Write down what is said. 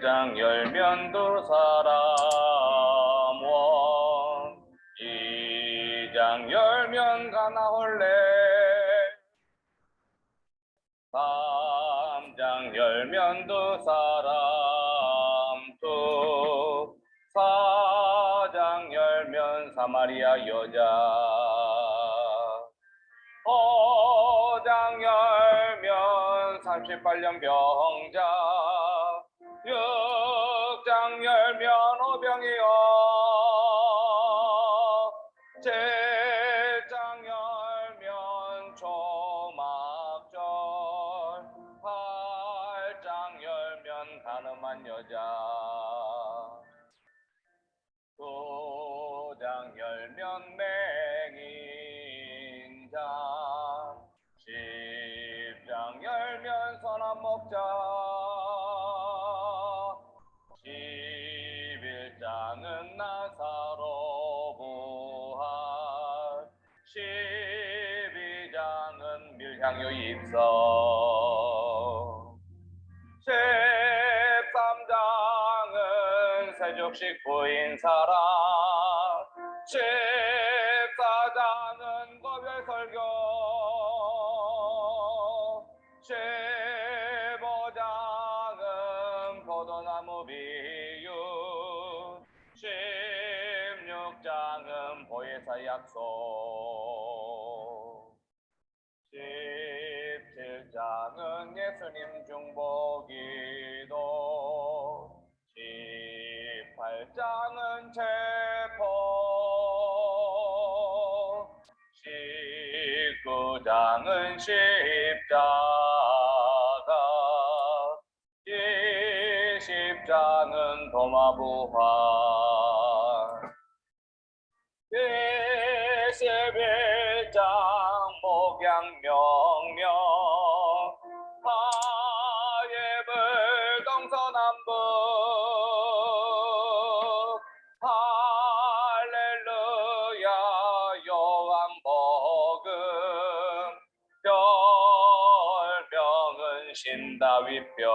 십장 열면 두 사람 원. 이장 열면 가나홀래? 삼장 열면 두 사람 두. 사장 열면 사마리아 여자. 오장 열면 38년 병자 육장 열면 오병이요 칠장 열면 초막절. 팔장 열면 가늠한 여자. 도장 열면 맹인장 십장 열면 선한 목자 나사로 부활 십이장은 밀향유 입성 십삼장은 세족식 부인 사랑 보혜사 약속 십칠장은 예수님 중보기도. 십팔장은 체포. 십구장은 십자가. 이십장은 도마부활 이십일장 목양 명령. 하예불 동서남북. 할렐루야 요한복음. 별명은 신다윗별